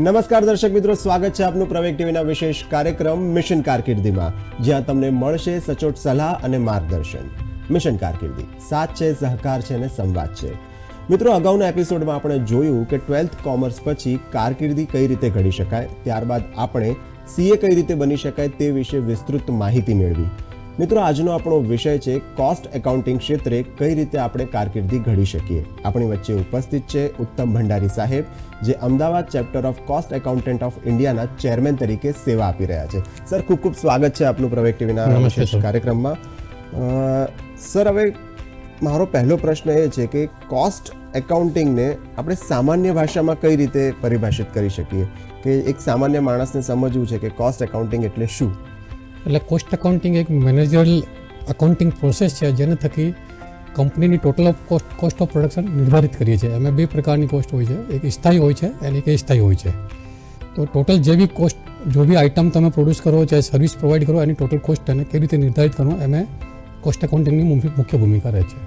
નમસ્કાર દર્શક મિત્રો, સ્વાગત છે આપનું પ્રવેગ ટીવીના વિશેષ કાર્યક્રમ મિશન કારકિર્દીમાં, જ્યાં તમને મળશે સચોટ સલાહ અને માર્ગદર્શન. મિશન કારકિર્દી, સાથ છે, સહકાર છે અને સંવાદ છે. મિત્રો, અગાઉના એપિસોડમાં આપણે જોયું કે ટ્વેલ્થ કોમર્સ પછી કારકિર્દી કઈ રીતે ઘડી શકાય, ત્યારબાદ આપણે સીએ કઈ રીતે બની શકાય તે વિશે વિસ્તૃત માહિતી મેળવી. મિત્રો આજનો આપણો વિષય છે કોસ્ટ એકાઉન્ટિંગ ક્ષેત્રે કઈ રીતે આપણે કારકિર્દી ઘડી શકીએ? આપણી વચ્ચે ઉપસ્થિત છે ઉત્તમ ભંડારી સાહેબ જે Ahmedabad chapter of cost accountant of ઇન્ડિયાના ચેરમેન તરીકે સેવા આપી રહ્યા છે. સર ખૂબ ખૂબ સ્વાગત છે આપનું પ્રવેગ ટીવીના વિશેષ કાર્યક્રમમાં. સર હવે મારો પહેલો પ્રશ્ન એ છે કે કોસ્ટ એકાઉન્ટિંગને આપણે સામાન્ય ભાષામાં કઈ રીતે પરિભાષિત કરી શકીએ? કે એક સામાન્ય માણસને સમજવું છે કે કોસ્ટ એકાઉન્ટિંગ એટલે શું? એટલે કોસ્ટ એકાઉન્ટિંગ એક મેનેજરલ અકાઉન્ટિંગ પ્રોસેસ છે જેને થકી કંપનીની total of cost cost of production નિર્ધારિત કરીએ છીએ. એમાં બે પ્રકારની કોસ્ટ હોય છે. એક સ્થાયી હોય છે અને એક અસ્થાયી હોય છે. તો ટોટલ જે બી કોસ્ટ જો બી આઇટમ તમે પ્રોડ્યુસ કરો ચાહે સર્વિસ પ્રોવાઈડ કરો એની ટોટલ કોસ્ટ અને કેવી રીતે નિર્ધારિત કરવું એમે કોસ્ટ એકાઉન્ટિંગની મુખ્ય મુખ્ય ભૂમિકા રહે છે.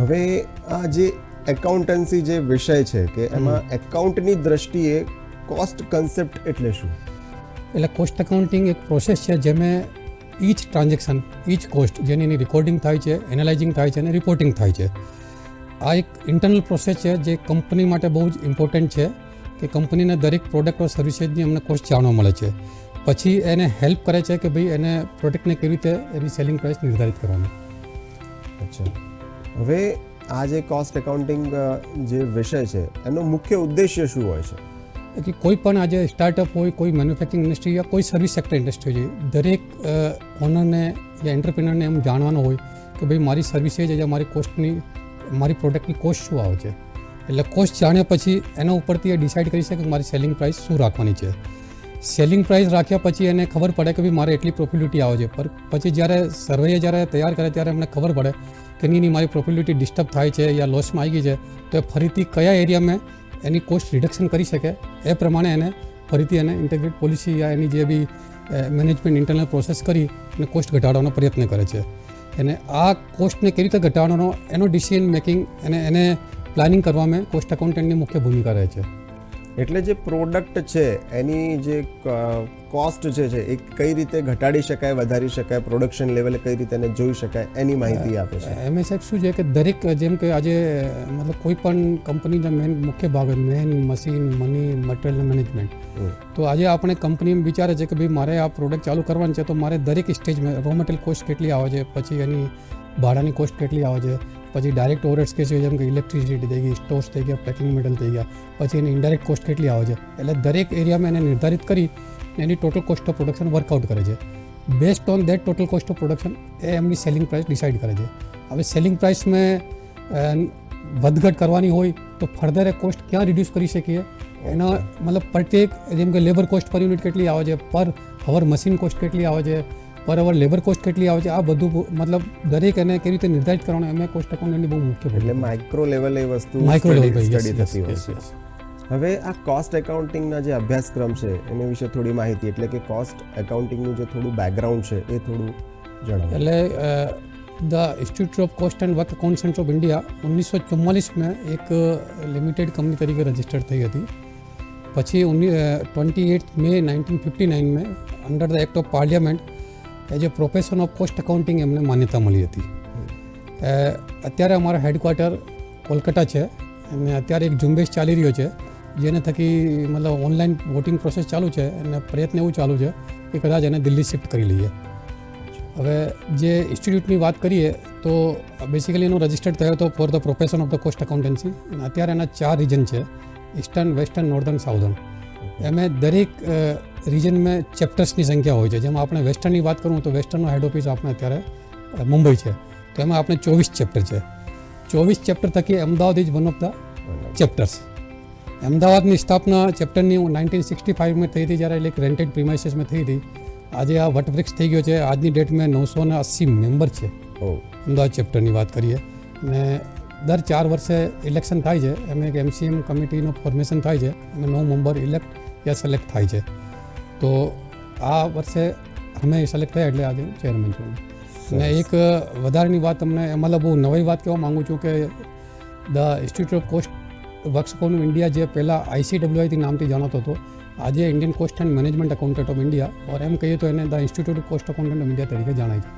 હવે આ જે એકાઉન્ટન્સી જે વિષય છે કે એમાં એકાઉન્ટની દ્રષ્ટિએ કોસ્ટ કન્સેપ્ટ એટલે શું? એટલે કોસ્ટ એકાઉન્ટિંગ એક પ્રોસેસ છે જેમાં ઈચ ટ્રાન્ઝેક્શન, ઈચ કોસ્ટ જેની એની રેકોર્ડિંગ થાય છે એનાલાઇઝિંગ થાય છે અને રિપોર્ટિંગ થાય છે. આ એક ઇન્ટરનલ પ્રોસેસ છે જે કંપની માટે બહુ જ ઇમ્પોર્ટન્ટ છે કે કંપનીને દરેક પ્રોડક્ટ ઓર સર્વિસીસની અમને કોસ્ટ જાણવા મળે છે. પછી એને હેલ્પ કરે છે કે ભાઈ એને પ્રોડક્ટને કેવી રીતે એની સેલિંગ પ્રાઇસ નિર્ધારિત કરવાની. અચ્છા. હવે આ જે કોસ્ટ એકાઉન્ટિંગ જે વિષય છે, એનો મુખ્ય ઉદ્દેશ્ય શું હોય છે? કે કોઈ પણ આજે સ્ટાર્ટઅપ હોય, કોઈ મેન્યુફેક્ચરિંગ ઇન્ડસ્ટ્રી યા કોઈ સર્વિસ સેક્ટર ઇન્ડસ્ટ્રી હોય, દરેક ઓનરને યા એન્ટરપ્રિનરને એમ જાણવાનું હોય કે ભાઈ મારી સર્વિસ યા મારી કોસ્ટની મારી પ્રોડક્ટની કોસ્ટ શું આવે છે. એટલે કોસ્ટ જાણ્યા પછી એના ઉપરથી એ ડિસાઇડ કરી શકે કે મારી સેલિંગ પ્રાઇસ શું રાખવાની છે. સેલિંગ પ્રાઇસ રાખ્યા પછી એને ખબર પડે કે ભાઈ મારે એટલી પ્રોફિલિટી આવે છે. પર પછી જ્યારે સર્વેએ જ્યારે તૈયાર કરે ત્યારે એમને ખબર પડે કે નહીં નહીં, મારી પ્રોફિલિટી ડિસ્ટર્બ થાય છે યા લોસમાં આવી ગઈ છે. તો ફરીથી કયા એરિયામાં એની કોસ્ટ રિડક્શન કરી શકે. એ પ્રમાણે એને ફરીથી એને ઇન્ટેગ્રેટ પોલિસી યા એની જે બી મેનેજમેન્ટ ઇન્ટરનલ પ્રોસેસ કરી અને કોસ્ટ ઘટાડવાનો પ્રયત્ન કરે છે. અને આ કોસ્ટને કેવી રીતે ઘટાડવાનો એનો ડિસિઝન મેકિંગ અને એને પ્લાનિંગ કરવામાં કોસ્ટ એકાઉન્ટન્ટની મુખ્ય ભૂમિકા રહે છે. એટલે જે પ્રોડક્ટ છે એની જે કોસ્ટ જે છે એ કઈ રીતે ઘટાડી શકાય વધારી શકાય પ્રોડક્શન લેવલે કઈ રીતે એને જોઈ શકાય એની માહિતી આપે છે. એમ સાહેબ શું છે કે દરેક જેમ કે આજે મતલબ કોઈ પણ કંપનીના મેન મુખ્ય ભાગ man machine money material management. તો આજે આપણે કંપની વિચારે છે કે ભાઈ મારે આ પ્રોડક્ટ ચાલુ કરવાની છે તો મારે દરેક સ્ટેજમાં રો મટીરિયલ કોસ્ટ કેટલી આવે છે પછી એની ભાડાની કોસ્ટ કેટલી આવે છે પછી ડાયરેક્ટ ઓવરહેડ્સ કે છે, જેમ કે ઇલેક્ટ્રિસિટી થઈ ગઈ સ્ટોર્સ થઈ ગયા પેકિંગ મેટલ થઈ ગયા, પછી એની ઇન્ડાયરેક્ટ કોસ્ટ કેટલી આવે છે? એટલે દરેક એરિયામાં એને નિર્ધારિત કરી એની total cost of production workout કરે છે. Based on that total cost of production એ એમની સેલિંગ પ્રાઇસ ડિસાઇડ કરે છે. હવે સેલિંગ પ્રાઇસમાં વધઘટ કરવાની હોય તો ફર્ધર એ કોસ્ટ ક્યાં રિડ્યુસ કરી શકીએ? એના મતલબ પ્રત્યેક, જેમ કે લેબર કોસ્ટ પર યુનિટ કેટલી આવે છે? પર હવર મશીન કોસ્ટ કેટલી આવે છે? પર અવર લેબર કોસ્ટ કેટલી આવે છે? આ બધું મતલબ દરેક એને કેવી રીતે નિર્ધારિત કરવાનું? એમાં કોસ્ટ એકાઉન્ટની બહુ મુખ્ય એટલે માઇક્રો લેવલ એ વસ્તુ માઇક્રો લેવલ સ્ટડી થતી હોય છે. હવે આ કોસ્ટ એકાઉન્ટિંગના જે અભ્યાસક્રમ છે એના વિશે થોડી માહિતી એટલે કે કોસ્ટ એકાઉન્ટિંગનું જે થોડું બેકગ્રાઉન્ડ છે એ થોડું જણાવો. એટલે the institute of cost and work accountant of India ઓગણીસો ચુમ્માલીસમાં એક લિમિટેડ કંપની તરીકે રજિસ્ટર્ડ થઈ હતી. પછી twenty eight May nineteen fifty નાઇનમાં under the act of parliament as a profession of cost accounting એમને માન્યતા મળી હતી. અત્યારે અમારા હેડક્વાર્ટર કોલકાતા છે અને અત્યારે એક ઝુંબેશ ચાલી રહ્યો છે, જેને થકી મતલબ ઓનલાઈન વોટિંગ પ્રોસેસ ચાલુ છે અને પ્રયત્ન એવું ચાલુ છે કે કદાચ એને દિલ્હી શિફ્ટ કરી લઈએ. હવે જે ઇન્સ્ટિટ્યૂટની વાત કરીએ તો બેસિકલી એનો રજિસ્ટર્ડ થયો હતો for the profession of the cost accountancy અને અત્યારે એના ચાર રિજન છે ઇસ્ટર્ન વેસ્ટર્ન નોર્ધન સાઉધર્ન એમે દરેક રિજનમાં ચેપ્ટર્સની સંખ્યા હોય છે. જેમાં આપણે વેસ્ટર્નની વાત કરું તો વેસ્ટર્નનો હેડ ઓફિસ આપણે અત્યારે મુંબઈ છે. તો એમાં આપણે ચોવીસ ચેપ્ટર છે. ચોવીસ ચેપ્ટર થકી Ahmedabad is one of the chapters અમદાવાદની સ્થાપના ચેપ્ટરની નાઇન્ટીન સિક્સટી ફાઇવમાં થઈ હતી જ્યારે એક રેન્ટેડ પ્રિમાઇસીસમાં થઈ હતી. આજે આ વટવૃક્ષ થઈ ગયો છે. આજની ડેટમાં નવસો ને અસી મેમ્બર છે. અમદાવાદ ચેપ્ટરની વાત કરીએ. અને દર ચાર વર્ષે ઇલેક્શન થાય છે. એમ એક એમસીએમ કમિટીનું ફોર્મેશન થાય છે. અને નવ મેમ્બર ઇલેક્ટ યા સિલેક્ટ થાય છે. તો આ વર્ષે અમે સિલેક્ટ થયા એટલે આજે હું ચેરમેન છું અને એક વધારાની વાત તમને મતલબ બહુ નવી વાત કહેવા માગું છું કે the institute of cost works of India જે પહેલાં આઈસીડબ્લ્યુઆઈથી નામથી જાણતો હતો આજે Indian cost and management accountant of India or એમ કહીએ તો એને the institute of cost accountant of India તરીકે જણાય છે.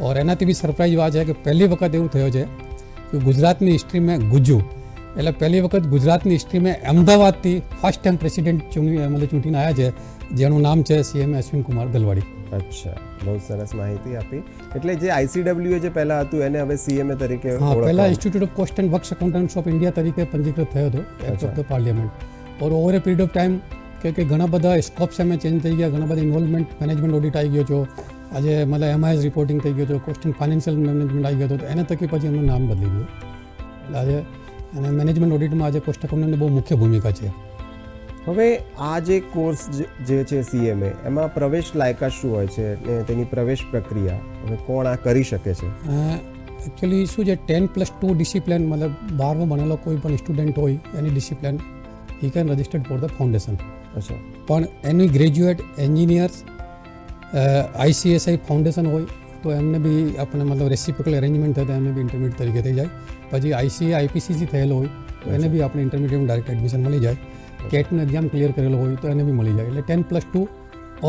ઓર એનાથી બી સરપ્રાઇઝ વાત છે કે પહેલી વખત એવું થયો છે કે ગુજરાતની હિસ્ટ્રીમાં ગુજ્જુ. એટલે પહેલી વખત ગુજરાતની હિસ્ટ્રીમાં અમદાવાદથી ફર્સ્ટ ટાઈમ પ્રેસિડેન્ટ ચૂંટણી મતલબ ચૂંટીને આવ્યા છે જેનું નામ છે સીએમ અશ્વિન કુમાર દલવાડી અચ્છા બહુ સરસ માહિતી આપી. એટલે જે આઈસીડબ્લ્યુ જે પહેલા હતું એને હવે સીએમએ તરીકે હા પહેલા institute of cost and works accountants of India તરીકે પંજીકૃત થયો હતો act of the parliament or over a period of time કે કે ઘણા બધા સ્કોપ્સ એમાં ચેન્જ થઈ ગયા ઘણા બધા ઇન્વોલ્વમેન્ટ મેનેજમેન્ટ ઓડિટ આવી ગયો છો આજે મતલબ એમઆઈએસ રિપોર્ટિંગ થઈ ગયો છો કોસ્ટ એન્ડ ફાઇનાન્શિયલ મેનેજમેન્ટ આવી ગયો હતો એને તકી પછી એમનું નામ બદલી ગયું. એટલે આજે અને મેનેજમેન્ટ ઓડિટમાં આજે કોસ્ટ અકાઉન્ટન્ટની બહુ મુખ્ય ભૂમિકા છે. હવે આ જે કોર્સ જે- જે છે સીએમએ એમાં પ્રવેશ લાયકાત શું હોય છે ને તેની પ્રવેશ પ્રક્રિયા હવે કોણ આ કરી શકે છે? એકચ્યુઅલી શું છે ટેન પ્લસ ટુ ડિસિપ્લિન મતલબ બારમો ભણેલો કોઈ પણ સ્ટુડન્ટ હોય એની discipline he can registered for the foundation અચ્છા. પણ એની ગ્રેજ્યુએટ એન્જિનિયર્સ આઈસીએસઆઈ ફાઉન્ડેશન હોય તો એમને બી આપણે મતલબ રેસિપિકલ અરેન્જમેન્ટ થતા એમને બી ઇન્ટરમીડિયેટ તરીકે થઈ જાય. પછી આઈસીએ આઈપીસીસી થયેલો હોય તો એને બી આપણે ઇન્ટરમીડિયેટ ડાયરેક્ટ એડમિશન મળી જાય. કેટનું એક્ઝામ ક્લિયર કરેલો હોય તો એને બી મળી જાય. એટલે ten plus two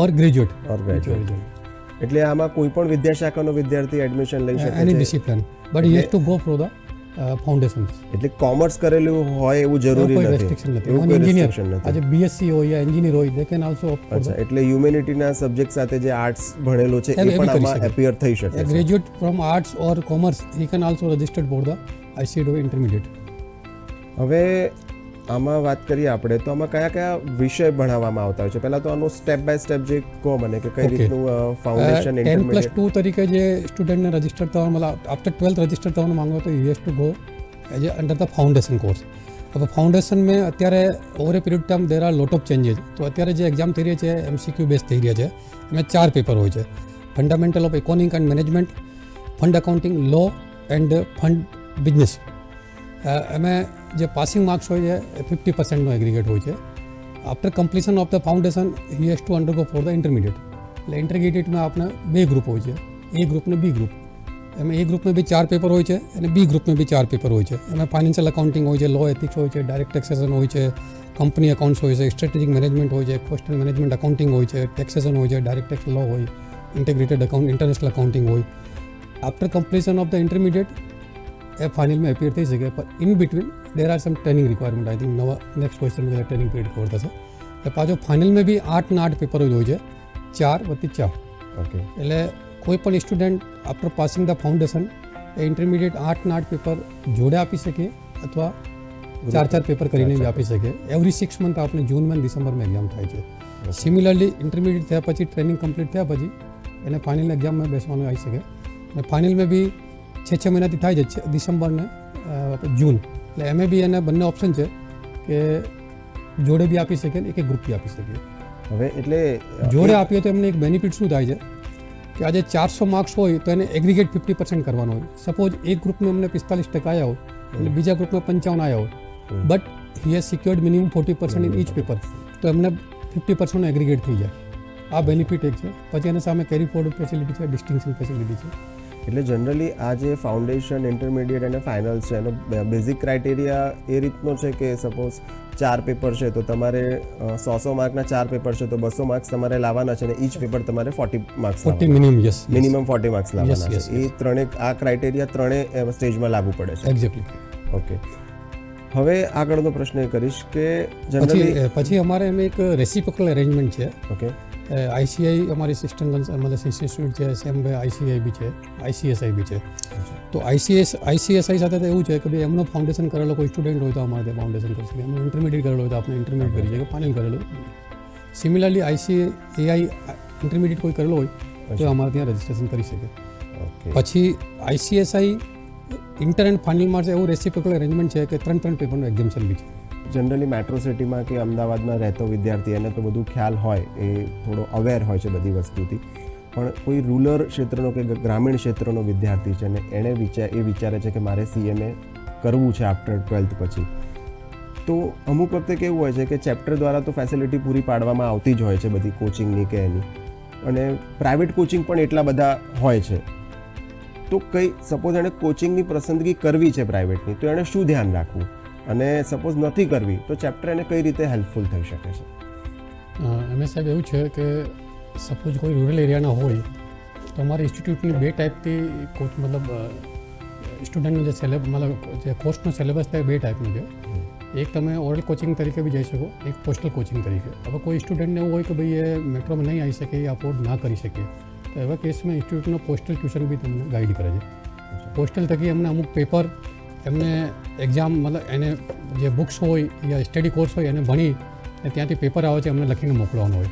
or graduate or graduate એટલે આમાં કોઈ પણ વિદ્યાશાખાનો વિદ્યાર્થી એડમિશન લઈ શકે એની discipline but yes to go for the foundation એટલે કોમર્સ કરેલું હોય એવું જરૂરી નથી. રેસ્ટ્રિક્શન નથી. એવું નથી. આજે બીએસસી હોય યા એન્જિનિયર હોય દે કેન ઓલસો અચ્છા એટલે હ્યુમેનિટીના સબ્જેક્ટ સાથે જે આર્ટ્સ ભણેલો છે એ પણ આમાં. એપિયર થઈ શકે graduate from arts or commerce he can also registered for the આઈસીડો intermediate. હવે આમાં વાત કરીએ આપણે તો આમાં કયા કયા વિષય ભણાવવામાં આવતા હોય છે? પહેલા તો આનો સ્ટેપ બાય સ્ટેપ જે કહો મને કે કઈ. રીતનું ફાઉન્ડેશન ટેન પ્લસ ટુ તરીકે જે સ્ટુડન્ટને રજિસ્ટર થવા મતલબ આફ્ટર ટ્વેલ્થ રજિસ્ટર થવાનું માંગો તો us to go as under the foundation course હવે ફાઉન્ડેશન મેં અત્યારે over a period time there are lot of changes તો અત્યારે જે એક્ઝામ થઈ રહી છે એમસીક્યુ બેઝ થઈ રહ્યા છે. એમાં ચાર પેપર હોય છે. Fundamental of economic and management fund accounting law and fund business એમાં જે પાસિંગ માર્ક્સ હોય છે, એ ફિફ્ટી પર્સન્ટનો એગ્રીગેટ હોય છે. After completion of the foundation he has to undergo for the intermediate એટલે ઇન્ટરમીડિયેટમાં આપણે બે ગ્રુપ હોય છે. એ ગ્રુપ ને બી ગ્રુપ એમાં એ ગ્રુપમાં બી ચાર પેપર હોય છે અને બી ગ્રુપમાં બી ચાર પેપર હોય છે. એમાં ફાઇનાન્શિયલ એકાઉન્ટિંગ હોય છે લો એથિક્સ હોય છે ડાયરેક્ટ ટેક્સેશન હોય છે કંપની એકાઉન્ટ્સ હોય છે સ્ટ્રેટેજિક મેનેજમેન્ટ હોય છે કોસ્ટલ મેનેજમેન્ટ અકાઉન્ટિંગ હોય છે ટેક્સેશન હોય છે ડાયરેક્ટ ટેક્સ લો હોય ઇન્ટેગ્રેટેડ અકાઉન્ટ ઇન્ટરનેશનલ અકાઉન્ટિંગ હોય. After completion of the intermediate એ ફાઇનલમાં એપિયર થઈ શકે પણ in between there are some training requirement I think નવા next question training period cover થશે. એ પાછો ફાઇનલમાં બી આઠ ને આઠ પેપર જ હોય છે ચાર વતી ચાર. ઓકે એટલે કોઈ પણ student after passing the foundation A intermediate આઠ ને આઠ પેપર જોડે આપી શકે અથવા ચાર ચાર પેપર કરીને બી આપી શકે. એવરી સિક્સ મંથ આપણે જૂનમાં અને ડિસેમ્બરમાં એક્ઝામ થાય છે. સિમિલરલી ઇન્ટરમીડિયેટ થયા પછી ટ્રેનિંગ કમ્પ્લીટ થયા પછી એને ફાઇનલ એક્ઝામમાં બેસવાનું આવી શકે. અને ફાઇનલમાં બી છ છ મહિનાથી થાય છે છ- ડિસેમ્બર ને જૂન. એટલે એમે બી એને બંને ઓપ્શન છે કે જોડે બી આપી શકે એક એક ગ્રુપ બી આપી શકે હવે એટલે જોડે આપીએ તો એમને એક બેનિફિટ શું થાય છે? કે આજે ચારસો માર્ક્સ હોય તો એને એગ્રીગેટ ફિફ્ટી પર્સન્ટ કરવાનો હોય. સપોઝ એક ગ્રુપમાં એમને પિસ્તાલીસ ટકા આવ્યા હોય એટલે બીજા ગ્રુપમાં પંચાવન આવ્યા હોય. But he has secured minimum forty percent in each paper તો એમને ફિફ્ટી પર્સન્ટ એગ્રીગેટ થઈ જાય. આ બેનિફિટ એક છે. પછી એના સામે કેરી ફોર્ડ ફેસિલિટી છે ડિસ્ટિંક્શન ફેસિલિટી છે. એટલે જનરલી આ જે ફાઉન્ડેશન ઇન્ટરમીડિયેટ અને ફાઇનલ છે એનો બેઝિક ક્રાઇટેરિયા એ રીતનો છે કે સપોઝ ચાર પેપર છે તો તમારે સો સો માર્કના ચાર પેપર છે તો બસો માર્ક્સ તમારે લાવવાના છે અને ઈચ પેપર તમારે forty marks minimum yes minimum forty marks લાવવાના છે. એ ત્રણે આ ક્રાઇટેરિયા ત્રણે સ્ટેજમાં લાગુ પડે છે. એક્ઝેક્ટલી ઓકે હવે આગળનો પ્રશ્ન એ કરીશ કે જનરલી પછી અમારે એમ એક રેસિપ્રોકલ અરેન્જમેન્ટ છે. ઓકે આઈસીઆઈ અમારી સિસ્ટમ મતલબ ઇન્સ્ટિટ્યૂટ છે સેમ વે આઈસીઆઈ બી છે આઈસીએસઆઈ બી છે. તો આઈસીએસ આઈસીએસઆઈ સાથે તો એવું છે કે ભાઈ એમનો ફાઉન્ડેશન કરેલો કોઈ સ્ટુડન્ટ હોય તો અમારે ત્યાં ફાઉન્ડેશન કરી શકે. એમનું ઇન્ટરમીડિયેટ કરેલો હોય તો આપણે ઇન્ટરમીડિયેટ કરી શકીએ ફાઇનલ કરેલું. સિમિલરલી આઈસી એઆઈ ઇન્ટરમીડિયેટ કોઈ કરેલો હોય તો અમારે ત્યાં રજિસ્ટ્રેશન કરી શકે. પછી આઈસીએસઆઈ ઇન્ટર એન્ડ ફાઇનલમાં એવું રેસિપ્રોકલ એરેન્જમેન્ટ છે કે ત્રણ ત્રણ પેપરનું એક્ઝામ્શન બી છે. જનરલી મેટ્રો સિટીમાં કે અમદાવાદમાં રહેતો વિદ્યાર્થી, એને તો બધું ખ્યાલ હોય, એ થોડો અવેર હોય છે બધી વસ્તુથી. પણ કોઈ રૂરલ ક્ષેત્રનો કે ગ્રામીણ ક્ષેત્રનો વિદ્યાર્થી છે ને એણે વિચાર, એ વિચારે છે કે મારે સીએમએ કરવું છે આફ્ટર ટ્વેલ્થ પછી. તો અમુક વખતે કેવું હોય છે કે ચેપ્ટર દ્વારા તો ફેસિલિટી પૂરી પાડવામાં આવતી જ હોય છે બધી કોચિંગની કે એની. અને પ્રાઇવેટ કોચિંગ પણ એટલા બધા હોય છે. તો કંઈ સપોઝ એણે કોચિંગની પસંદગી કરવી છે પ્રાઇવેટની તો એણે શું ધ્યાન રાખવું? અને સપોઝ નથી કરવી તો ચેપ્ટર એને કઈ રીતે હેલ્પફુલ થઈ શકે છે? એમ સાહેબ એવું છે કે સપોઝ કોઈ રૂરલ એરિયાના હોય તો અમારા ઇન્સ્ટિટ્યૂટની બે ટાઈપથી કોચ મતલબ સ્ટુડન્ટનું જે સિલેબ મતલબ જે કોર્સનો સિલેબસ થાય બે ટાઈપનું છે. એક તમે ઓરલ કોચિંગ તરીકે બી જઈ શકો એક પોસ્ટલ કોચિંગ તરીકે. હવે કોઈ સ્ટુડન્ટને એવું હોય કે ભાઈ એ મેટ્રોમાં નહીં આવી શકે એ અફોર્ડ ના કરી શકે તો એવા કેસમાં ઇન્સ્ટિટ્યૂટનો પોસ્ટલ ટ્યુશન બી તમને ગાઈડ કરે છે. પોસ્ટલ થકી અમને અમુક પેપર એમને એક્ઝામ મતલબ એને જે બુક્સ હોય યા સ્ટડી કોર્સ હોય એને ભણી અને ત્યાંથી પેપર આવે છે એમને લખીને મોકલવાનું હોય.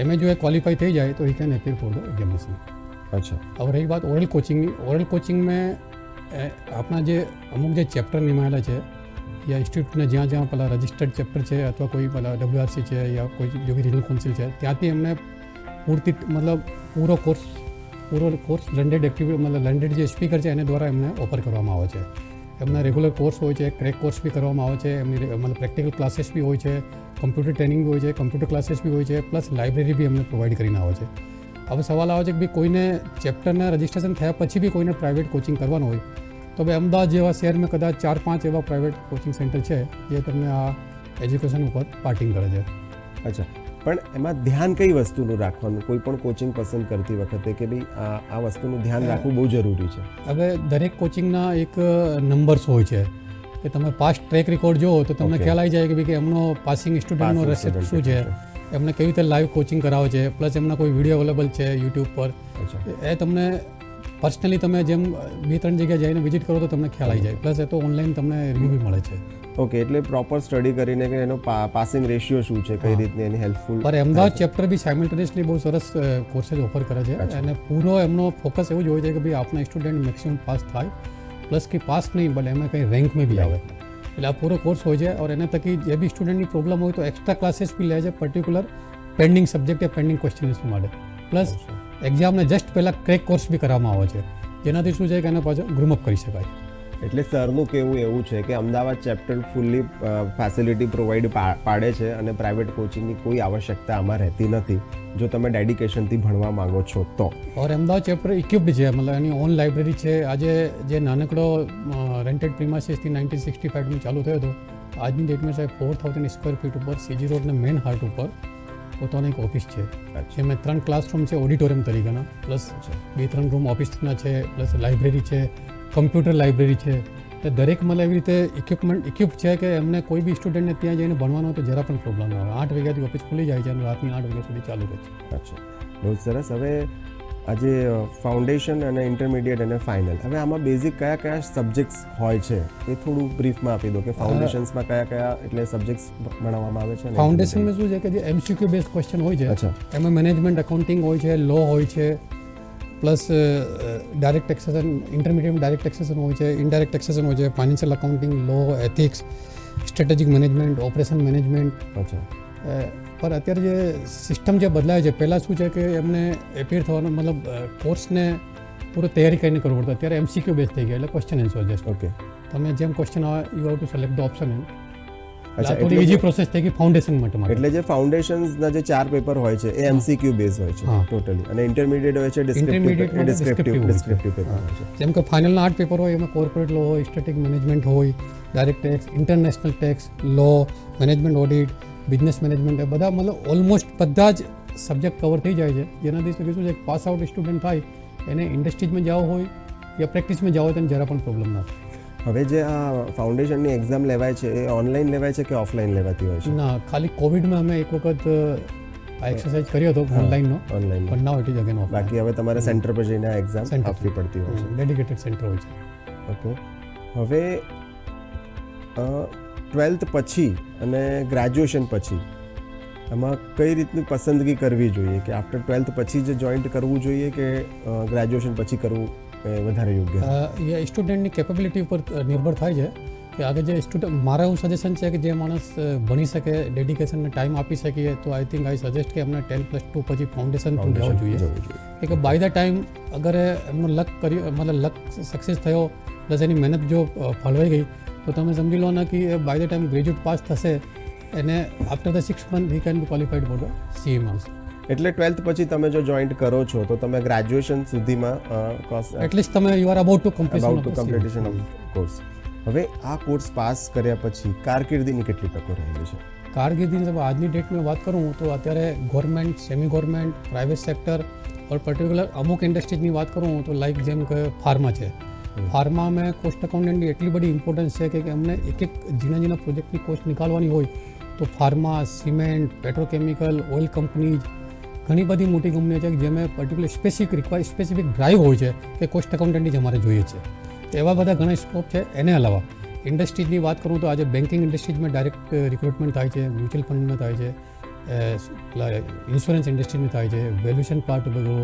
એમે જો એ ક્વોલિફાઈ થઈ જાય તો એ can appeal for the examination અચ્છા. હવે રહી વાત ઓરલ કોચિંગની ઓરલ કોચિંગમાં આપણા જે અમુક જે ચેપ્ટર નિમાયેલા છે યા ઇન્સ્ટિટ્યૂટને જ્યાં જ્યાં પેલા રજિસ્ટર્ડ ચેપ્ટર છે અથવા કોઈ પેલા ડબ્લ્યુઆરસી છે યા કોઈ જો બી રિજનલ કાઉન્સિલ છે ત્યાંથી એમને પૂરતી મતલબ પૂરો કોર્સ પૂરો કોર્સ લર્ન્ડેડ એક્ટિવિટી મતલબ લર્ન્ડેડ જે સ્પીકર છે એને દ્વારા એમને ઓફર કરવામાં આવે છે. એમના રેગ્યુલર કોર્સ હોય છે ક્રેક કોર્સ બી કરવામાં આવે છે, એમની મતલબ પ્રેક્ટિકલ ક્લાસીસ બી હોય છે કમ્પ્યુટર ટ્રેનિંગ બી હોય છે કમ્પ્યુટર ક્લાસીસ બી હોય છે પ્લસ લાઇબ્રેરી બી એમને પ્રોવાઈડ કરીને આવે છે. હવે સવાલ આવે છે કે ભાઈ કોઈને ચેપ્ટરના રજિસ્ટ્રેશન થયા પછી બી કોઈને પ્રાઇવેટ કોચિંગ કરવાનું હોય, તો ભાઈ અમદાવાદ જેવા શહેરમાં કદાચ ચાર, પાંચ એવા પ્રાઇવેટ કોચિંગ સેન્ટર છે, જે તમને આ એજ્યુકેશન ઉપર પાર્ટિંગ કરે છે. અચ્છા. પણ એમાં ધ્યાન કઈ વસ્તુનું રાખવાનું? કોઈ પણ કોચિંગ પસંદ કરતી વખતે કે ભાઈ આ આ વસ્તુનું ધ્યાન રાખવું બહુ જરૂરી છે? હવે દરેક કોચિંગના એક નંબર્સ હોય છે. કે તમે પાસ્ટ ટ્રેક રેકોર્ડ જુઓ તો તમને ખ્યાલ આવી જાય કે ભાઈ કે એમનો પાસિંગ સ્ટુડન્ટનો રસે શું છે? એમને કેવી રીતે લાઈવ કોચિંગ કરાવે છે? પ્લસ એમના કોઈ વીડિયો અવેલેબલ છે યુટ્યુબ પર? એ તમને પર્સનલી તમે જેમ બે ત્રણ જગ્યાએ જઈને વિઝિટ કરો તો તમને ખ્યાલ આવી જાય. પ્લસ એ તો ઓનલાઈન તમને રિવ્યૂ મળે છે. ઓકે એટલે પ્રોપર સ્ટડી કરીને કે એનો પાસિંગ રેશિયો શું છે કઈ. રીતની એની હેલ્પફુલ પર અમદાવાદ ચેપ્ટર બી સાયમલ્ટેનિયસલી બહુ સરસ કોર્સેસ ઓફર કરે છે. અને પૂરો એમનો ફોકસ એવું જ હોય છે કે ભાઈ આપણા સ્ટુડન્ટ મેક્સિમમ પાસ થાય પ્લસ કે પાસ નહીં બટ એમાં કંઈ રેન્કમાં બી આવે. એટલે આ પૂરો કોર્સ હોય છે ઓર એના થકી જે બી સ્ટુડન્ટની પ્રોબ્લેમ હોય તો એક્સ્ટ્રા ક્લાસીસ બી લે છે પર્ટિક્યુલર પેન્ડિંગ સબ્જેક્ટ કે પેન્ડિંગ ક્વેશ્ચન્સ માટે. પ્લસ એક્ઝામને જસ્ટ પહેલાં ક્રેક કોર્સ બી કરવામાં આવે છે. જેનાથી શું છે કે એને પાછળ ગ્રુમઅપ કરી શકાય. એટલે સરનું કહેવું એવું છે કે Ahmedabad chapter fully facility provide પાડે છે અને પ્રાઇવેટ કોચિંગની કોઈ આવશ્યકતા આમાં રહેતી નથી. જો તમે ડેડિકેશનથી ભણવા માંગો છો તો. ઓર અમદાવાદ ચેપ્ટર ઇક્વિપ્ડ છે મતલબ એની ઓન લાઇબ્રેરી છે. આજે જે નાનકડો રેન્ટેડ પ્રિમાસીસથી નાઇન્ટીન સિક્સટી ફાઇવમાં ચાલુ થયો હતો આજની ડેટમાં સાહેબ ફોર થાઉઝન્ડ સ્ક્વેર ફીટ ઉપર સીજી રોડના મેન હાર્ટ ઉપર પોતાની એક ઓફિસ છે. જેમાં ત્રણ ક્લાસરૂમ છે ઓડિટોરિયમ તરીકેના પ્લસ બે ત્રણ રૂમ ઓફિસના છે પ્લસ લાઇબ્રેરી છે કમ્પ્યુટર લાઇબ્રેરી છે. એટલે દરેક મતલબ એવી રીતે ઇક્વિપમેન્ટ ઇક્વિપ છે કે એમને કોઈ બી સ્ટુડન્ટને ત્યાં જઈને ભણવાનો હોય તો જરા પણ પ્રોબ્લેમ ના આવે આઠ વાગ્યાથી ઓફિસ ખુલી જાય છે અને રાતની આઠ વાગ્યા સુધી ચાલુ રહે છે. અચ્છા. બહુ સરસ. હવે આજે ફાઉન્ડેશન અને ઇન્ટરમીડિયેટ અને ફાઇનલ હવે આમાં બેઝિક કયા કયા સબ્જેક્ટ્સ હોય છે? એ થોડું બ્રીફમાં આપી દો કે ફાઉન્ડેશન્સમાં કયા કયા એટલે સબ્જેક્ટ્સ ભણાવવામાં આવે છે ફાઉન્ડેશનમાં શું છે કે જે એમસીક્યુ બેઝ ક્વેશ્ચન હોય છે અચ્છા. એમાં મેનેજમેન્ટ એકાઉન્ટિંગ હોય છે લો હોય છે plus direct taxation intermediate direct taxation હોય છે ઇનડાયરેક્ટ ટેક્સેશન હોય છે financial accounting law ethics strategic management operation management પર અત્યારે જે સિસ્ટમ જે બદલાય છે પહેલાં શું છે કે એમને એપિયર થવાનો મતલબ કોર્સને પૂરો તૈયારી કરીને કરવું પડતું. અત્યારે એમસીક્યુ બેઝ થઈ ગયા એટલે ક્વેશ્ચન એન્સર જસ્ટ ઓકે તમે જેમ ક્વેશ્ચન આવે you have to select the option અચ્છા ઇઝી પ્રોસેસ થઈ ગઈ ફાઉન્ડેશન માટે એટલે જે ફાઉન્ડેશન્સના જે ચાર પેપર હોય છે એ એમસીક્યુ બેઝ હોય છે. ટોટલી અને ઇન્ટરમીડિયેટ હોય છે ડિસ્ક્રિપ્ટિવ ડિસ્ક્રિપ્ટિવ. ડિસ્ક્રિપ્ટિવ પેપર હોય છે. જેમ કે ફાઇનલના આઠ પેપર હોય એમાં કોર્પોરેટ લો હોય સ્ટેટિક મેનેજમેન્ટ હોય direct tax international tax law management audit business management બધા મતલબ ઓલમોસ્ટ બધા જ સબ્જેક્ટ કવર થઈ જાય છે. જેનાથી શું શું છે પાસ આઉટ સ્ટુડન્ટ થાય એને ઇન્ડસ્ટ્રીઝમાં જવું હોય યા પ્રેક્ટિસમાં જવું હોય તો એને જરા પણ પ્રોબ્લેમ ના થાય. હવે જે આ ફાઉન્ડેશનની એક્ઝામ લેવાય છે એ ઓનલાઈન લેવાય છે કે ઓફલાઈન લેવાતી હોય છે? ના ખાલી કોવિડમાં અમે એક વખત આ એક્સરસાઇઝ કર્યો હતો ઓનલાઈનનો ઓનલાઈન પણ now it is again off બાકી હવે તમારે સેન્ટર પર જઈને આ એક્ઝામ. આપવી પડતી હોય છે. ડેડિકેટેડ સેન્ટર હોય છે. ઓકે હવે ટ્વેલ્થ પછી અને ગ્રેજ્યુએશન પછી એમાં કઈ રીતની પસંદગી કરવી જોઈએ? કે આફ્ટર ટ્વેલ્થ પછી જે જોઈન્ટ કરવું જોઈએ કે ગ્રેજ્યુએશન પછી કરવું? વધારે યોગ્ય. એ સ્ટુડન્ટની કેપેબિલિટી ઉપર નિર્ભર થાય છે. કે આગળ જે સ્ટુડન્ટ મારા એવું સજેશન છે કે જે માણસ ભણી શકે ડેડિકેશનને ટાઈમ આપી શકીએ તો આઈ થિંક આઈ સજેસ્ટ કે એમને ટેન પ્લસ ટુ પછી ફાઉન્ડેશન થ્રુ જવું જોઈએ. કે બાય ધ ટાઈમ અગર એમનો લક કર્યો મતલબ લક સક્સેસ થયો પ્લસ એની મહેનત જો ફળવાઈ ગઈ તો તમે સમજી લો ને કે એ by the time graduate pass થશે એને after the six month he can be qualified બોલો સીએમ આલ્સો એટલે ટ્વેલ્થ પછી તમે જો જોઈન્ટ કરો છો તો તમે ગ્રેજ્યુએશન સુધીમાં એટલીસ્ટ તમે you are about to about to complete completion of course હવે આ કોર્સ પાસ કર્યા પછી કારકિર્દીની કેટલી તકો રહેલી છે? કારકિર્દીની તમે આજની ડેટમાં વાત કરું તો અત્યારે government semi government private sector or particular અમુક ઇન્ડસ્ટ્રીઝની વાત કરું તો લાઈક જેમ કે ફાર્મા છે. ફાર્મામાં કોસ્ટ એકાઉન્ટન્ટની એટલી બધી ઇમ્પોર્ટન્સ છે કે એમને એક એક ઝીણા ઝીણા પ્રોજેક્ટની કોસ્ટ નીકાળવાની હોય તો pharma cement petrochemical oil companies ઘણી બધી મોટી કંપનીઓ છે કે જેમાં particular specific require specific drive હોય છે કે કોસ્ટ એકાઉન્ટન્ટની જ અમારે જોઈએ છે. તો એવા બધા ઘણા સ્કોપ છે. એને અલાવા ઇન્ડસ્ટ્રીઝની વાત કરું તો આજે બેન્કિંગ ઇન્ડસ્ટ્રીઝમાં ડાયરેક્ટ રિક્રુટમેન્ટ થાય છે મ્યુચ્યુઅલ ફંડમાં થાય છે ઇન્સ્યોરન્સ ઇન્ડસ્ટ્રીમાં થાય છે વેલ્યુશન પાર્ટ બધો,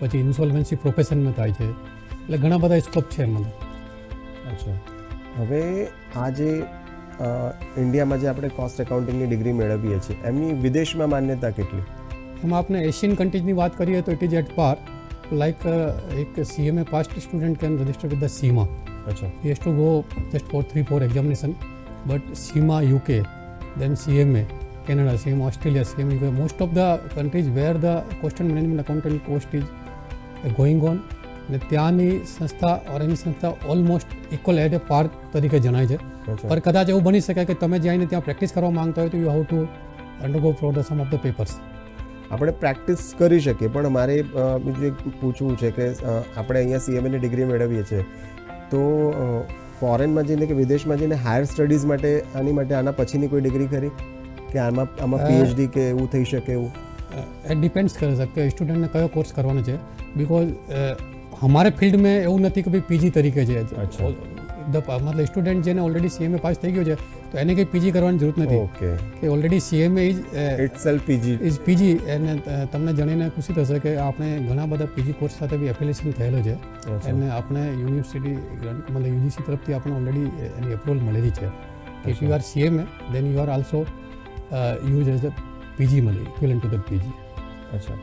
પછી ઇન્સોલ્વન્સી પ્રોફેશનમાં થાય છે. એટલે ઘણા બધા સ્કોપ છે એમાં. અચ્છા. હવે આ જે ઇન્ડિયામાં જે આપણે કોસ્ટ એકાઉન્ટિંગની ડિગ્રી મેળવીએ છીએ, એમની વિદેશમાં માન્યતા કેટલી? એમાં આપણે એશિયન કન્ટ્રીઝની વાત કરીએ તો it is at par like એક CMA past student can register with the CIMA અચ્છા he to go just for three four examination but CIMA UK then CMA Canada Australia Australia CMA UK most of the countries where the management and management accountant course is uh, going on. અને ત્યાંની સંસ્થા ઓર એની સંસ્થા almost equal at એ પાર તરીકે જણાય છે. પર કદાચ એવું બની શકે કે તમે જઈને ત્યાં પ્રેક્ટિસ કરવા માંગતા હોય તો you have to undergo for the some of the papers આપણે પ્રેક્ટિસ કરી શકીએ. પણ મારે એક પૂછવું છે કે આપણે અહીંયા સીએમએની ડિગ્રી મેળવીએ છીએ તો ફોરેનમાં જઈને કે વિદેશમાં જઈને હાયર સ્ટડીઝ માટે આની માટે આના પછીની કોઈ ડિગ્રી ખરી? કે આમાં આમાં પીએચડી કે એવું થઈ શકે એવું? એ ડિપેન્ડ્સ કરે છે કે સ્ટુડન્ટને કયો કોર્સ કરવાનો છે. બિકોઝ અમારે ફિલ્ડ મેં એવું નથી કે ભાઈ પીજી તરીકે છે. ધ મતલબ સ્ટુડન્ટ જેને ઓલરેડી સીએમએ પાસ થઈ ગયો છે તો એને કંઈ પીજી કરવાની જરૂર નથી. ઓકે કે already CMA is itself PG is PG અને તમને જાણીને ખુશી થશે કે આપણે ઘણા બધા પીજી કોર્સ સાથે બી એફિલિએશન થયેલો છે. અને આપણે યુનિવર્સિટી મતલબ યુજીસી તરફથી આપણે ઓલરેડી એની અપ્રુવલ મળેલી છે. કે if you are CMA then you are also use as a PG મળી ઇક્વિલન્ટ ટુ ધ પીજી અચ્છા.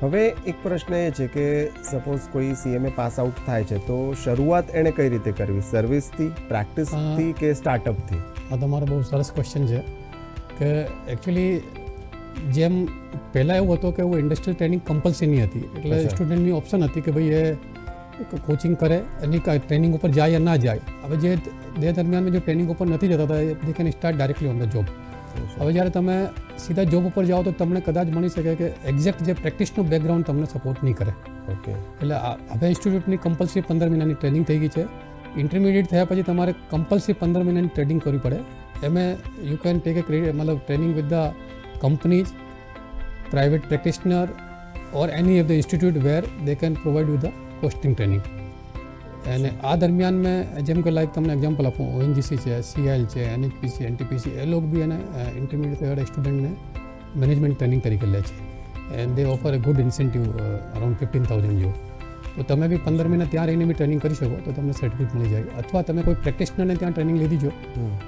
હવે એક પ્રશ્ન એ છે કે સપોઝ કોઈ સીએમએ પાસ આઉટ થાય છે તો શરૂઆત એણે કઈ રીતે કરવી? સર્વિસથી પ્રેક્ટિસથી કે સ્ટાર્ટઅપથી આ તમારો બહુ સરસ ક્વેશ્ચન છે કે એકચ્યુઅલી જેમ પહેલાં એવું હતું કે એવું ઇન્ડસ્ટ્રીયલ ટ્રેનિંગ કમ્પલસરી હતી એટલે સ્ટુડન્ટની ઓપ્શન હતી કે ભાઈ એ કોચિંગ કરે એની ટ્રેનિંગ ઉપર જાય યા ના જાય. હવે જે દે દરમિયાન જો ટ્રેનિંગ ઉપર નથી જતા હતા they can start directly on the job હવે જ્યારે તમે સીધા જોબ ઉપર જાઓ તો તમને કદાચ મળી શકે કે એક્ઝેક્ટ જે પ્રેક્ટિસનું બેકગ્રાઉન્ડ તમને સપોર્ટ નહીં કરે. ઓકે એટલે હવે ઇન્સ્ટિટ્યૂટની કમ્પલસરી પંદર મહિનાની ટ્રેનિંગ થઈ ગઈ છે. ઇન્ટરમીડિયેટ થયા પછી તમારે કમ્પલસરી પંદર મહિનાની ટ્રેનિંગ કરવી પડે. એમે યુ કેન ટેક એ મતલબ training with the companies private practitioner or any of the institute where they can provide with the costing training અને આ દરમિયાન મેં જેમ કે લાઈક તમને એક્ઝામ્પલ આપું ઓએનજીસી છે સીઆઈએલ છે એનએચપીસી એનટીપીસી એ લોકો બી એને ઇન્ટરમીડિયેટ થયેલા સ્ટુડન્ટને મેનેજમેન્ટ ટ્રેનિંગ તરીકે લે છે. And they offer a good incentive around fifteen thousand જેવું. તો તમે બી પંદર મહિના ત્યાં રહીને બી ટ્રેનિંગ કરી શકો તો તમને સર્ટિફિકેટ મળી જાય. અથવા તમે કોઈ પ્રેક્ટિશનરને ત્યાં ટ્રેનિંગ લીધી જો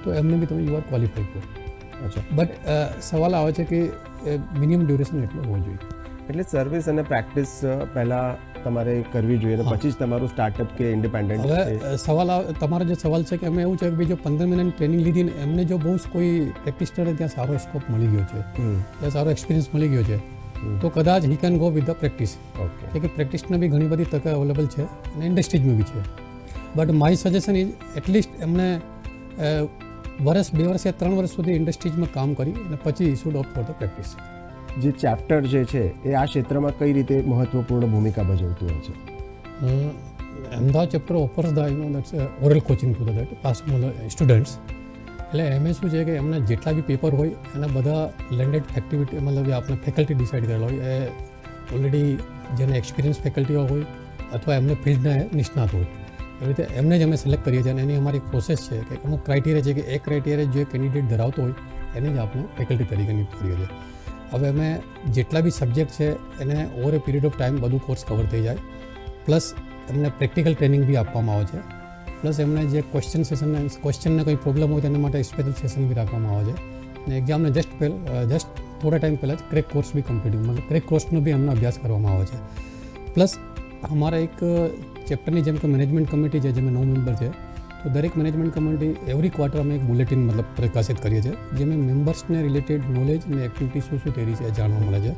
તો એમને બી તમે યુ આર ક્વોલિફાઈડ કરો અચ્છા બટ સવાલ આવે છે કે મિનિમમ ડ્યુરેશન એટલો હોવો જોઈએ. એટલે સર્વિસ અને પ્રેક્ટિસ પહેલાં તમારે કરવી જોઈએ પછી જ તમારું સ્ટાર્ટઅપ કે ઇન્ડિપેન્ડન્ટ હવે સવાલ તમારો જે સવાલ છે કે અમે એવું છે કે જો પંદર મહિનાની ટ્રેનિંગ લીધી ને એમને જો બહુ કોઈ પ્રેક્ટિશનરને ત્યાં સારો સ્કોપ મળી ગયો છે. ત્યાં સારો એક્સપિરિયન્સ મળી ગયો છે. તો કદાચ he can go with the practice okay. કે કે પ્રેક્ટિસના બી ઘણી બધી તક અવેલેબલ છે અને ઇન્ડસ્ટ્રીઝમાં બી છે. But my suggestion is at least એમને વર્ષ બે વર્ષ યા ત્રણ વર્ષ સુધી ઇન્ડસ્ટ્રીઝમાં કામ કરી અને પછી should of for the practice જે ચેપ્ટર જે છે, એ આ ક્ષેત્રમાં કઈ રીતે મહત્વપૂર્ણ ભૂમિકા ભજવતું હોય છે? Ahmedabad chapter offers the you know that's oral coaching to the pass students એટલે એમએ શું છે કે એમના જેટલા બી પેપર હોય, એના બધા લેન્ડેડ એક્ટિવિટી મતલબ આપણે ફેકલ્ટી ડિસાઇડ કરેલા હોય, એ ઓલરેડી જેને એક્સપિરિયન્સ ફેકલ્ટીઓ હોય, અથવા એમને ફિલ્ડના નિષ્ણાત હોય. એવી રીતે એમને જ અમે સિલેક્ટ કરીએ છીએ અને એની અમારી પ્રોસેસ છે કે અમુક ક્રાઇટેરિયા છે કે એ ક્રાઇટેરિયા જે કેન્ડિડેટ ધરાવતો હોય, એને જ આપણે ફેકલ્ટી તરીકે નિયુક્ત કરીએ છીએ. હવે અમે જેટલા બી સબ્જેક્ટ છે, એને over a period of time બધું કોર્સ કવર થઈ જાય. પ્લસ એમને પ્રેક્ટિકલ ટ્રેનિંગ બી આપવામાં આવે છે. પ્લસ એમને જે ક્વેશ્ચન સેશન ક્વેશ્ચનને કોઈ પ્રોબ્લેમ હોય તેના માટે સ્પેશિયલ સેશન બી રાખવામાં આવે છે. અને એક્ઝામને જસ્ટ પહેલ જસ્ટ થોડા ટાઈમ પહેલાં જ ક્રેક કોર્સ બી કમ્પ્લીટ મતલબ ક્રેક કોર્સનો બી એમનો અભ્યાસ કરવામાં આવે છે. પ્લસ અમારા એક ચેપ્ટરની જેમ કે મેનેજમેન્ટ કમિટી છે, જેમાં નવ મેમ્બર છે. તો દરેક મેનેજમેન્ટ કમિટી એવરી ક્વાર્ટર અમે એક બુલેટિન મતલબ પ્રકાશિત કરીએ છીએ, જેમાં મેમ્બર્સને રિલેટેડ નોલેજ અને એક્ટિવિટી શું શું થઈ રહી છે જાણવા મળે છે.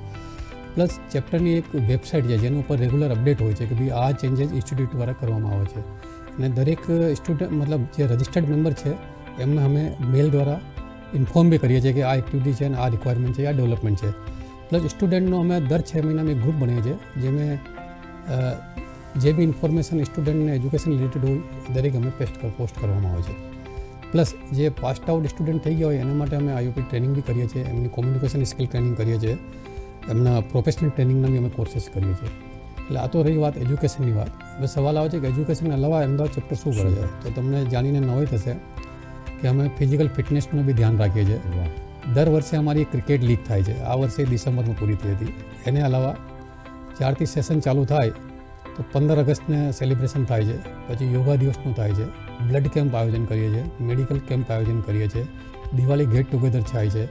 પ્લસ ચેપ્ટરની એક વેબસાઇટ છે, જેના ઉપર રેગ્યુલર અપડેટ હોય છે કે ભાઈ આ ચેન્જીસ ઇન્સ્ટિટ્યૂટ દ્વારા કરવામાં આવે છે. અને દરેક સ્ટુડન્ટ મતલબ જે રજિસ્ટર્ડ મેમ્બર છે, એમને અમે મેલ દ્વારા ઇન્ફોર્મ બી કરીએ છીએ કે આ એક્ટિવિટી છે અને આ રિક્વાયરમેન્ટ છે, આ ડેવલપમેન્ટ છે. પ્લસ સ્ટુડન્ટનો અમે દર છ મહિનામાં એક ગ્રુપ બનાવીએ છીએ, જેમાં જે બી ઇન્ફોર્મેશન સ્ટુડન્ટને એજ્યુકેશન રિલેટેડ હોય દરેક અમે પેસ્ટ પોસ્ટ કરવામાં આવે છે. પ્લસ જે પાસ્ટ આઉટ સ્ટુડન્ટ થઈ ગયા હોય એના માટે અમે આઈઓપી ટ્રેનિંગ બી કરીએ છીએ એમની કોમ્યુનિકેશન સ્કિલ ટ્રેનિંગ કરીએ છીએ એમના પ્રોફેશનલ ટ્રેનિંગના બી અમે કોર્सेस કરીએ છીએ. એટલે આ તો રહી વાત એજ્યુકેશનની વાત. હવે સવાલ આવે છે કે એજ્યુકેશન અલાવા અમદાવાદ ચેપ્ટર શું કરે છે? તો તમને જાણીને નવાઈ થશે કે અમે ફિઝિકલ ફિટનેસનું બી ધ્યાન રાખીએ છીએ. દર વર્ષે અમારી ક્રિકેટ લીગ થાય છે. આ વર્ષે ડિસેમ્બરમાં પૂરી થઈ હતી. એને અલાવા જ્યારથી સેશન ચાલુ થાય તો પંદર ઓગસ્ટને સેલિબ્રેશન થાય છે. પછી યોગા દિવસનું થાય છે. બ્લડ કેમ્પ આયોજન કરીએ છીએ. મેડિકલ કેમ્પ આયોજન કરીએ છીએ. દિવાળી ગેટ ટુગેધર થાય છે.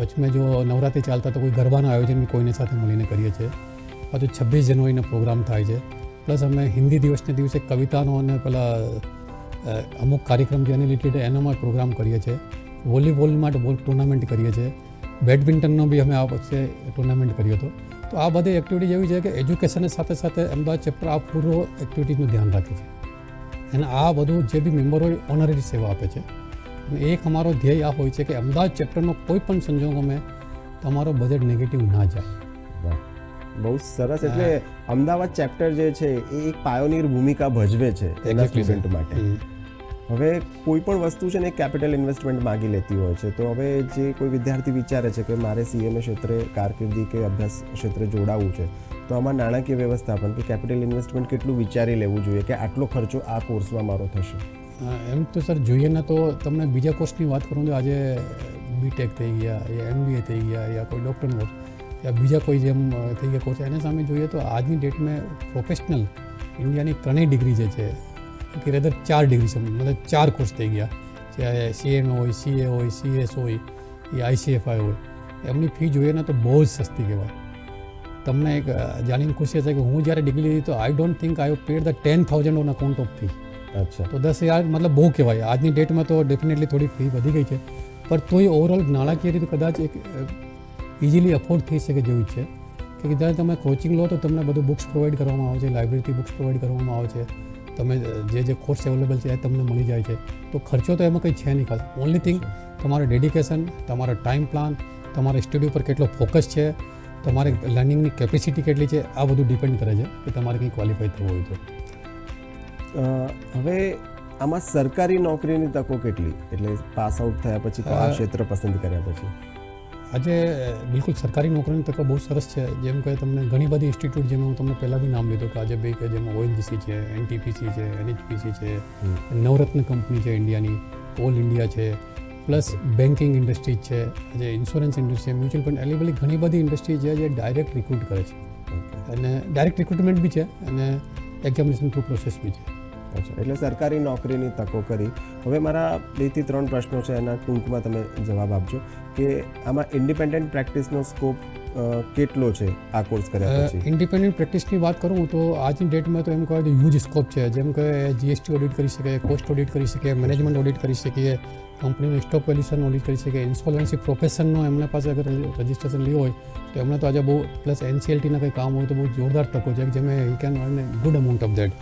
વચમાં જો નવરાત્રિ ચાલતા તો કોઈ ગરબાનું આયોજન કોઈને સાથે મળીને કરીએ છીએ. પાછું છવ્વીસ જાન્યુઆરીનો પ્રોગ્રામ થાય છે. પ્લસ અમે હિન્દી દિવસને દિવસે કવિતાનો અને પેલા અમુક કાર્યક્રમ જે એની રિલેટેડ એનામાં પ્રોગ્રામ કરીએ છીએ. વોલીબોલ માટે બોલ ટુર્નામેન્ટ કરીએ છીએ. બેડમિન્ટનનો બી અમે આ વખતે ટુર્નામેન્ટ કર્યો હતો. તો આ બધી એક્ટિવિટી એવી છે કે એજ્યુકેશનની સાથે સાથે અમદાવાદ ચેપ્ટર આ પૂરો એક્ટિવિટીનું ધ્યાન રાખે છે. અને આ બધું જે બી મેમ્બર ઓનરરી સેવા આપે છે. અને એક અમારો ધ્યેય આ હોય છે કે અમદાવાદ ચેપ્ટરનો કોઈ પણ સંજોગોમાં તમારો બજેટ નેગેટિવ ના જાય. બહુ સરસ. એટલે અમદાવાદ ચેપ્ટર જે છે એ એક પાયોનીર ભૂમિકા ભજવે છે એના સ્ટુડન્ટ માટે. હવે કોઈ પણ વસ્તુ છે ને કેપિટલ ઇન્વેસ્ટમેન્ટ માગી લેતી હોય છે. તો હવે જે કોઈ વિદ્યાર્થી વિચારે છે કે મારે સીએમએ ક્ષેત્રે કારકિર્દી કે અભ્યાસ ક્ષેત્રે જોડાવવું છે, તો આમાં નાણાકીય વ્યવસ્થાપન કે કેપિટલ ઇન્વેસ્ટમેન્ટ કેટલું વિચારી લેવું જોઈએ કે આટલો ખર્ચો આ કોર્સમાં મારો થશે? એમ તો સર જોઈએ ને તો તમને બીજા કોર્સની વાત કરું તો આજે બીટેક થઈ ગયા, યા એમબીએ થઈ ગયા, યા કોઈ ડૉક્ટરનો કોર્સ યા બીજા કોઈ જેમ થઈ ગયા કોર્સ એના સામે જોઈએ તો આજની ડેટમાં પ્રોફેશનલ ઇન્ડિયાની ત્રણેય ડિગ્રી જે છે કે રેધર ચાર ડિગ્રી સમજ મતલબ ચાર કોર્સ થઈ ગયા જે સીએમએ હોય સીએ હોય સીએસ હોય એ આઈસીએફઆઈ હોય એમની ફી જોઈએ ને તો બહુ જ સસ્તી કહેવાય તમને એક જાણીને ખુશી હશે કે હું જ્યારે ડિગ્રી લીધી તો I don't think I paid the ten thousand on account of fee અચ્છા તો દસ હજાર મતલબ બહુ કહેવાય આજની ડેટમાં તો ડેફિનેટલી થોડી ફી વધી ગઈ છે પણ તોય ઓવરઓલ નાણાકીય રીતે કદાચ એક ઇઝીલી અફોર્ડ થઈ શકે જેવું જ છે કે જ્યારે તમે કોચિંગ લો તો તમને બધું બુક્સ પ્રોવાઈડ કરવામાં આવે છે લાઇબ્રેરીથી બુક્સ પ્રોવાઈડ કરવામાં આવે છે તમે જે જે કોર્સ અવેલેબલ છે એ તમને મળી જાય છે. તો ખર્ચો તો એમાં કંઈ છે નહીં ખાસ. ઓનલી થિંગ તમારો ડેડિકેશન તમારો ટાઈમ પ્લાન તમારા સ્ટડી ઉપર કેટલો ફોકસ છે તમારે લર્નિંગની કેપેસિટી કેટલી છે આ બધું ડિપેન્ડ કરે છે કે તમારે કંઈ ક્વોલિફાય થવું હોય તો. હવે આમાં સરકારી નોકરીની તકો કેટલી? એટલે પાસ આઉટ થયા પછી આ ક્ષેત્ર પસંદ કર્યા પછી. આજે બિલકુલ સરકારી નોકરીની તકો બહુ સરસ છે. જેમ કે તમને ઘણી બધી ઇન્સ્ટિટ્યૂટ જેમાં હું તમને પહેલાં બી નામ લીધું કે આજે બે કે જેમાં ઓએનજીસી છે એનટીપીસી છે એનએચપીસી છે નવરત્ન કંપની છે ઇન્ડિયાની ઓલ ઇન્ડિયા છે પ્લસ બેન્કિંગ ઇન્ડસ્ટ્રી છે. જે ઇન્સ્યોરન્સ ઇન્ડસ્ટ્રી છે મ્યુચ્યુઅલ ફંડ એવી બધી ઘણી બધી ઇન્ડસ્ટ્રી છે જે ડાયરેક્ટ રિક્રુટ કરે છે. અને ડાયરેક્ટ રિક્રુટમેન્ટ બી છે અને એક્ઝામિનેશન થ્રુ પ્રોસેસ બી છે. અચ્છા એટલે સરકારી નોકરીની તકો કરી. હવે મારા બેથી ત્રણ પ્રશ્નો છે એના ટૂંકમાં તમે જવાબ આપજો કે આમાં ઇન્ડિપેન્ડન્ટ પ્રેક્ટિસનો સ્કોપ કેટલો છે આ કોર્સ કર્યા પછી? ઇન્ડિપેન્ડન્ટ પ્રેક્ટિસની વાત કરું તો આજની ડેટમાં તો એમ કહેવાય તો હ્યુજ સ્કોપ છે. જેમ કે જીએસટી ઓડિટ કરી શકે કોસ્ટ ઓડિટ કરી શકે મેનેજમેન્ટ ઓડિટ કરી શકીએ કંપનીનું સ્ટોક વેલ્યુશન ઓડિટ કરી શકે ઇન્સ્યોરન્સી પ્રોફેશનનો એમના પાસે અગર રજિસ્ટ્રેશન લીધું હોય, તો એમને તો આજે બહુ પ્લસ એનસીએલટીના કંઈ કામ હોય તો બહુ જોરદાર તકો છે, જેમ he can earn good amount of that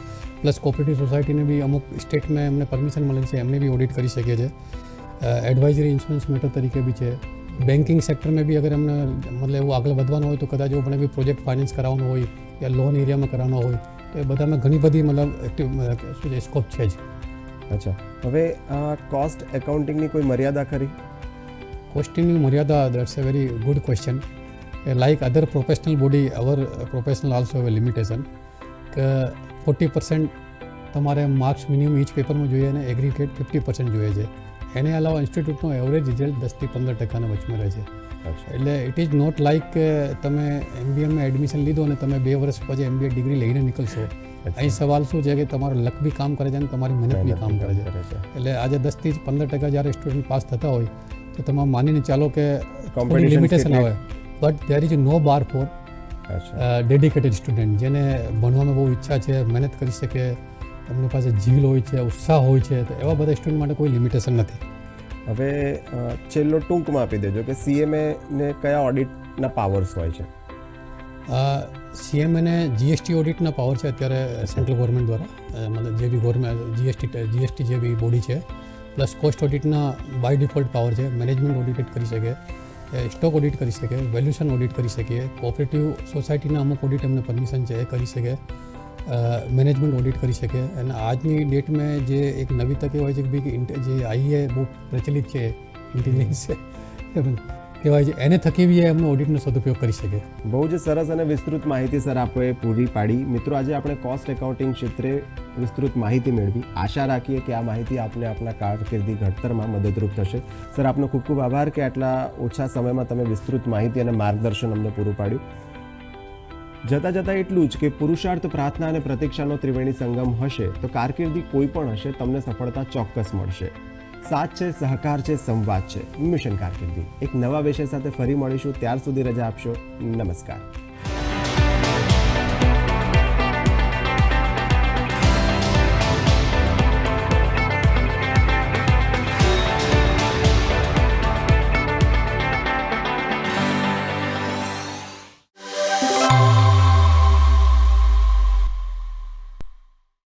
plus cooperative સોસાયટીને બી અમુક સ્ટેટમાં એમને પરમિશન મળે છે, એમને બી ઓડિટ કરી શકીએ છે. એડવાઇઝરી ઇન્સ્યોરન્સ મેટર તરીકે બી છે. બેન્કિંગ સેક્ટરમાં બી અગર એમને મતલબ એવું આગળ વધવાનું હોય તો કદાચ એવું પણ બી પ્રોજેક્ટ ફાઇનાન્સ કરાવવાનો હોય, યા લોન એરિયામાં કરાવવાનો હોય, તો એ બધામાં ઘણી બધી મતલબ એક્ટિવ શું છે સ્કોપ છે જ. અચ્છા. હવે આ કોસ્ટ એકાઉન્ટિંગની કોઈ મર્યાદા ખરી? કોસ્ટિંગની મર્યાદા that's a very good question like other professional body our professional also હવે લિમિટેશન કે ફોર્ટી પર્સન્ટ તમારે માર્ક્સ મિનિમમ ઇચ પેપરમાં જોઈએ અને એગ્રીગેટ ફિફ્ટી પર્સન્ટ જોઈએ છે. એને અલાવા ઇન્સ્ટિટ્યૂટનો એવરેજ રિઝલ્ટ દસથી પંદર ટકાના વચમાં રહે છે. એટલે ઇટ ઇઝ નોટ લાઇક કે તમે એમબીએમાં એડમિશન લીધો અને તમે બે વર્ષ પછી એમબીએ ડિગ્રી લઈને નીકળશો. અહીં સવાલ શું છે કે તમારું લક બી કામ કરે છે અને તમારી મહેનત બી કામ કરે છે. એટલે આજે દસથી પંદર ટકા જ્યારે સ્ટુડન્ટ પાસ થતા હોય તો તમે માનીને ચાલો કે લિમિટેશન આવે. But there is no bar for dedicated student જેને ભણવામાં બહુ ઈચ્છા છે મહેનત કરી શકે એમની પાસે જીલ હોય છે ઉત્સાહ હોય છે તો એવા બધા સ્ટુડન્ટ માટે કોઈ લિમિટેશન નથી. હવે છેલ્લો ટૂંકમાં આપી દેજો કે સીએમએ ને કયા ઓડિટના પાવર્સ હોય છે? સીએમએને જીએસટી ઓડિટના પાવર છે અત્યારે સેન્ટ્રલ ગવર્મેન્ટ દ્વારા. મતલબ જે બી ગવર્મેન્ટ જીએસટી જીએસટી જે બી બોડી છે પ્લસ કોસ્ટ ઓડિટના બાય ડિફોલ્ટ પાવર છે મેનેજમેન્ટ ઓડિટ કરી શકે સ્ટોક ઓડિટ કરી શકે વેલ્યુશન ઓડિટ કરી શકીએ કોઓપરેટિવ સોસાયટીના અમુક ઓડિટ એમને પરમિશન છે એ કરી શકે મેનેજમેન્ટ ઓડિટ કરી શકે અને આજની ડેટમાં જે એક નવી તક હોય છે કે જે આઈએ બહુ પ્રચલિત છે ઇન્ટેલિજન્સ કહેવાય છે એને થકી બી એમનો ઓડિટનો સદુપયોગ કરી શકે. બહુ જ સરસ અને વિસ્તૃત માહિતી સર આપણે પૂરી પાડી. મિત્રો, આજે આપણે કોસ્ટ એકાઉન્ટિંગ ક્ષેત્રે વિસ્તૃત માહિતી મેળવી. આશા રાખીએ કે આ માહિતી આપને આપના કારકિર્દી ઘડતરમાં મદદરૂપ થશે. સર, આપનો ખૂબ ખૂબ આભાર કે આટલા ઓછા સમયમાં તમે વિસ્તૃત માહિતી અને માર્ગદર્શન અમને પૂરું પાડ્યું. જતાં જતાં એટલું જ કે પુરુષાર્થ, પ્રાર્થના અને પ્રતીક્ષાનો ત્રિવેણી સંગમ હશે તો કારકિર્દી કોઈ પણ હશે, તમને સફળતા ચોક્કસ મળશે. સાથ છે, સહકાર છે, સંવાદ છે. મિશન કારકિર્દી એક નવા વિષય સાથે ફરી મળીશું. ત્યાર સુધી રજા આપશો. નમસ્કાર.